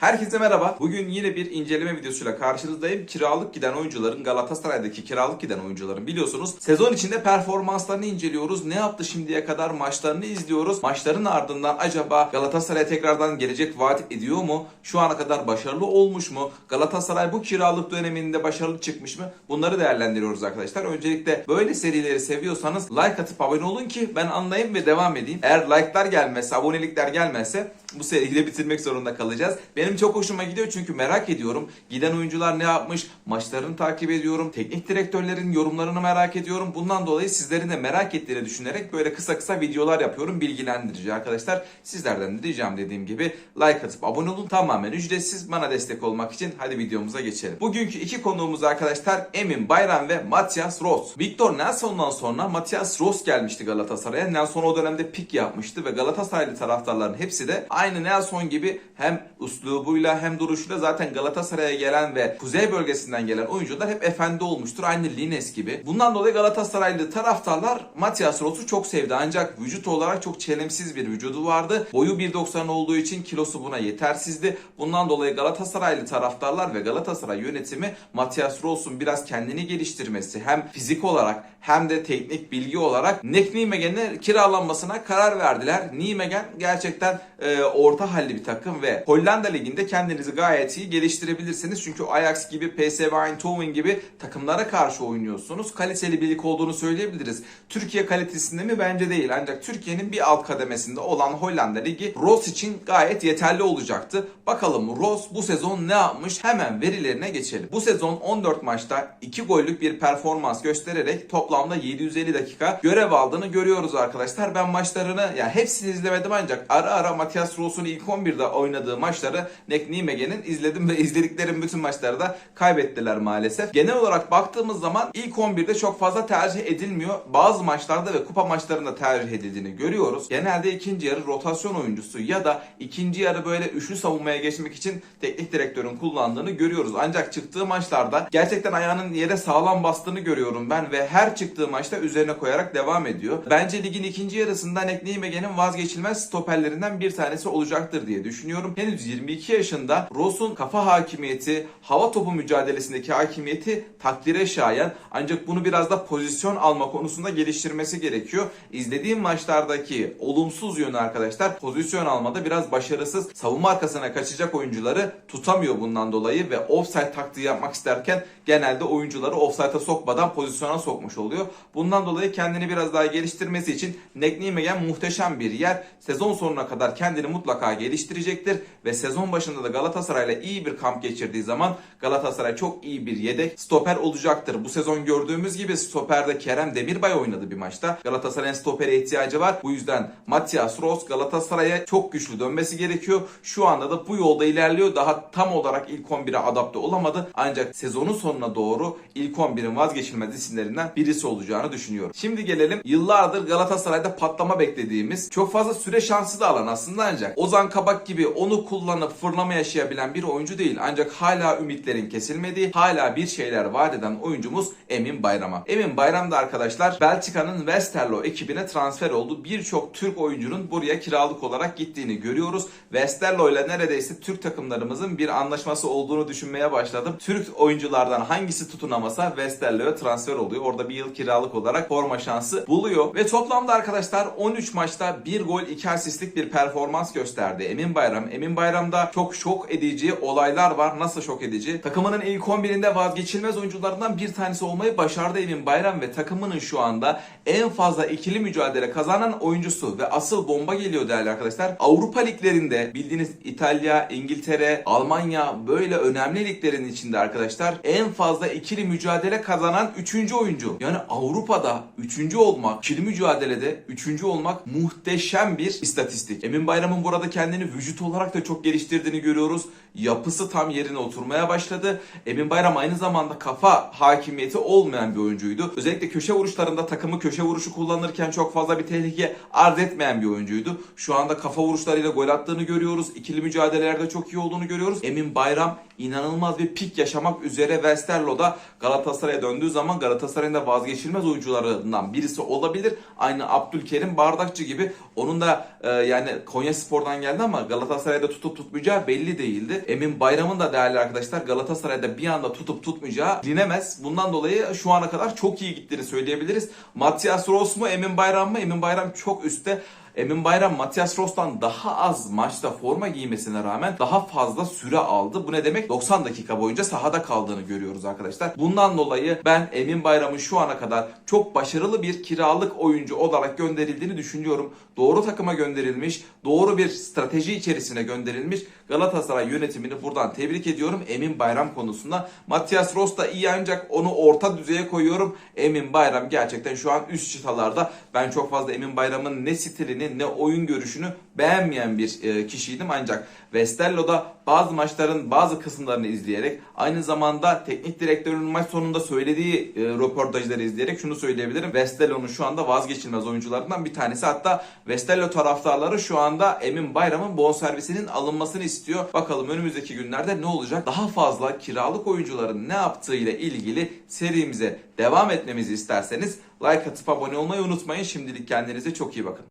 Herkese merhaba. Bugün yine bir inceleme videosuyla karşınızdayım. Kiralık giden oyuncuların Galatasaray'daki kiralık giden oyuncuların biliyorsunuz sezon içinde performanslarını inceliyoruz. Ne yaptı şimdiye kadar maçlarını izliyoruz. Maçların ardından acaba Galatasaray tekrardan gelecek vaat ediyor mu? Şu ana kadar başarılı olmuş mu? Galatasaray bu kiralık döneminde başarılı çıkmış mı? Bunları değerlendiriyoruz arkadaşlar. Öncelikle böyle serileri seviyorsanız like atıp abone olun ki ben anlayayım ve devam edeyim. Eğer like'lar gelmezse, abonelikler gelmezse bu seriyi de bitirmek zorunda kalacağız. Benim çok hoşuma gidiyor çünkü merak ediyorum. Giden oyuncular ne yapmış? Maçlarını takip ediyorum. Teknik direktörlerin yorumlarını merak ediyorum. Bundan dolayı sizlerin de merak ettiğini düşünerek böyle kısa kısa videolar yapıyorum. Bilgilendirici arkadaşlar. Sizlerden de ricam dediğim gibi like atıp abone olun. Tamamen ücretsiz. Bana destek olmak için hadi videomuza geçelim. Bugünkü iki konuğumuz arkadaşlar Emin Bayram ve Matias Ross. Victor Nelson'dan sonra Matias Ross gelmişti Galatasaray'a. Nelson o dönemde pik yapmıştı ve Galatasaraylı taraftarların hepsi de aynı Nelson gibi hem üslubuyla hem duruşuyla zaten Galatasaray'a gelen ve kuzey bölgesinden gelen oyuncular hep efendi olmuştur. Aynı Lines gibi. Bundan dolayı Galatasaraylı taraftarlar Matias Ross'u çok sevdi. Ancak vücut olarak çok çelimsiz bir vücudu vardı. Boyu 1.90 olduğu için kilosu buna yetersizdi. Bundan dolayı Galatasaraylı taraftarlar ve Galatasaray yönetimi Matias Ross'un biraz kendini geliştirmesi hem fizik olarak hem de teknik bilgi olarak Nek Nijmegen'e kiralanmasına karar verdiler. Nijmegen gerçekten e, orta halli bir takım ve Hollanda Ligi'nde kendinizi gayet iyi geliştirebilirsiniz. Çünkü Ajax gibi, PSV Eindhoven gibi takımlara karşı oynuyorsunuz. Kaliteli bir lig olduğunu söyleyebiliriz. Türkiye kalitesinde mi? Bence değil. Ancak Türkiye'nin bir alt kademesinde olan Hollanda Ligi Ross için gayet yeterli olacaktı. Bakalım Ross bu sezon ne yapmış? Hemen verilerine geçelim. Bu sezon 14 maçta 2 gollük bir performans göstererek toplamda 750 dakika görev aldığını görüyoruz arkadaşlar. Ben maçlarını yani hepsini izlemedim ancak ara ara Matias Ross'un ilk 11'de oynadığı maçları Nek Nijmegen'in izledim ve izlediklerim bütün maçları da kaybettiler maalesef. Genel olarak baktığımız zaman ilk 11'de çok fazla tercih edilmiyor. Bazı maçlarda ve kupa maçlarında tercih edildiğini görüyoruz. Genelde ikinci yarı rotasyon oyuncusu ya da ikinci yarı böyle üçlü savunmaya geçmek için teknik direktörün kullandığını görüyoruz. Ancak çıktığı maçlarda gerçekten ayağının yere sağlam bastığını görüyorum ben ve her çıktığı maçta üzerine koyarak devam ediyor. Bence ligin ikinci yarısında Nek Nijmegen'in vazgeçilmez stoperlerinden bir tanesi olacaktır diye düşünüyorum. Henüz 22 yaşında Ross'un kafa hakimiyeti, hava topu mücadelesindeki hakimiyeti takdire şayan ancak bunu biraz da pozisyon alma konusunda geliştirmesi gerekiyor. İzlediğim maçlardaki olumsuz yönü arkadaşlar pozisyon almada biraz başarısız. Savunma arkasına kaçacak oyuncuları tutamıyor bundan dolayı ve offside taktiği yapmak isterken genelde oyuncuları offside'a sokmadan pozisyona sokmuş oluyor. Bundan dolayı kendini biraz daha geliştirmesi için Nek Nijmegen muhteşem bir yer. Sezon sonuna kadar kendini mutlaka geliştirecektir ve sezon başında da Galatasaray'la iyi bir kamp geçirdiği zaman Galatasaray çok iyi bir yedek stoper olacaktır. Bu sezon gördüğümüz gibi stoperde Kerem Demirbay oynadı bir maçta. Galatasaray'ın stopere ihtiyacı var. Bu yüzden Matias Ross Galatasaray'a çok güçlü dönmesi gerekiyor. Şu anda da bu yolda ilerliyor. Daha tam olarak ilk 11'e adapte olamadı. Ancak sezonun sonuna doğru ilk 11'in vazgeçilmez isimlerinden birisi olacağını düşünüyorum. Şimdi gelelim yıllardır Galatasaray'da patlama beklediğimiz çok fazla süre şansı da alan aslında ancak Ozan Kabak gibi onu kullanıp fırlama yaşayabilen bir oyuncu değil. Ancak hala ümitlerin kesilmediği, hala bir şeyler vaat eden oyuncumuz Emin Bayram'a. Emin Bayram da arkadaşlar Belçika'nın Westerlo ekibine transfer oldu. Birçok Türk oyuncunun buraya kiralık olarak gittiğini görüyoruz. Westerlo ile neredeyse Türk takımlarımızın bir anlaşması olduğunu düşünmeye başladım. Türk oyunculardan hangisi tutunamasa Westerlo'ya transfer oluyor. Orada bir yıl kiralık olarak forma şansı buluyor. Ve toplamda arkadaşlar 13 maçta 1 gol 2 asistlik bir performans gösterdi Emin Bayram. Emin Bayram'da çok şok edici olaylar var. Nasıl şok edici? Takımının ilk 11'inde vazgeçilmez oyuncularından bir tanesi olmayı başardı Emin Bayram ve takımının şu anda en fazla ikili mücadele kazanan oyuncusu ve asıl bomba geliyor değerli arkadaşlar. Avrupa liglerinde bildiğiniz İtalya, İngiltere, Almanya böyle önemli liglerin içinde arkadaşlar en fazla ikili mücadele kazanan 3. oyuncu. Yani Avrupa'da 3. olmak, ikili mücadelede 3. olmak muhteşem bir istatistik. Emin Bayram'ın burada kendini vücut olarak da çok geliştirdiğini görüyoruz. Yapısı tam yerine oturmaya başladı. Emin Bayram aynı zamanda kafa hakimiyeti olmayan bir oyuncuydu. Özellikle köşe vuruşlarında takımı köşe vuruşu kullanırken çok fazla bir tehlike arz etmeyen bir oyuncuydu. Şu anda kafa vuruşlarıyla gol attığını görüyoruz. İkili mücadelelerde çok iyi olduğunu görüyoruz. Emin Bayram inanılmaz bir pik yaşamak üzere Westerlo'da Galatasaray'a döndüğü zaman Galatasaray'ın da vazgeçilmez oyuncularından birisi olabilir. Aynı Abdülkerim Bardakçı gibi onun da e, yani Konya Spor'dan geldi ama Galatasaray'da tutup tutmayacağı belli değildi. Emin Bayram'ın da değerli arkadaşlar Galatasaray'da bir anda tutup tutmayacağı bilinemez. Bundan dolayı şu ana kadar çok iyi gittiğini söyleyebiliriz. Matias Ross mu Emin Bayram mı? Emin Bayram çok üstte. Emin Bayram Matias Ross'tan daha az maçta forma giymesine rağmen daha fazla süre aldı. Bu ne demek? 90 dakika boyunca sahada kaldığını görüyoruz arkadaşlar. Bundan dolayı ben Emin Bayram'ın şu ana kadar çok başarılı bir kiralık oyuncu olarak gönderildiğini düşünüyorum. Doğru takıma gönderilmiş, doğru bir strateji içerisine gönderilmiş. Galatasaray yönetimini buradan tebrik ediyorum Emin Bayram konusunda. Matias Ross da iyi ancak onu orta düzeye koyuyorum. Emin Bayram gerçekten şu an üst çıtalarda. Ben çok fazla Emin Bayram'ın ne stilini ne oyun görüşünü beğenmeyen bir e, kişiydim ancak Westerlo'da bazı maçların bazı kısımlarını izleyerek aynı zamanda teknik direktörün maç sonunda söylediği e, röportajları izleyerek şunu söyleyebilirim. Westerlo'nun şu anda vazgeçilmez oyuncularından bir tanesi. Hatta Westerlo taraftarları şu anda Emin Bayram'ın bonservisinin alınmasını istiyor. Bakalım önümüzdeki günlerde ne olacak? Daha fazla kiralık oyuncuların ne yaptığıyla ilgili serimize devam etmemizi isterseniz like atıp abone olmayı unutmayın. Şimdilik kendinize çok iyi bakın.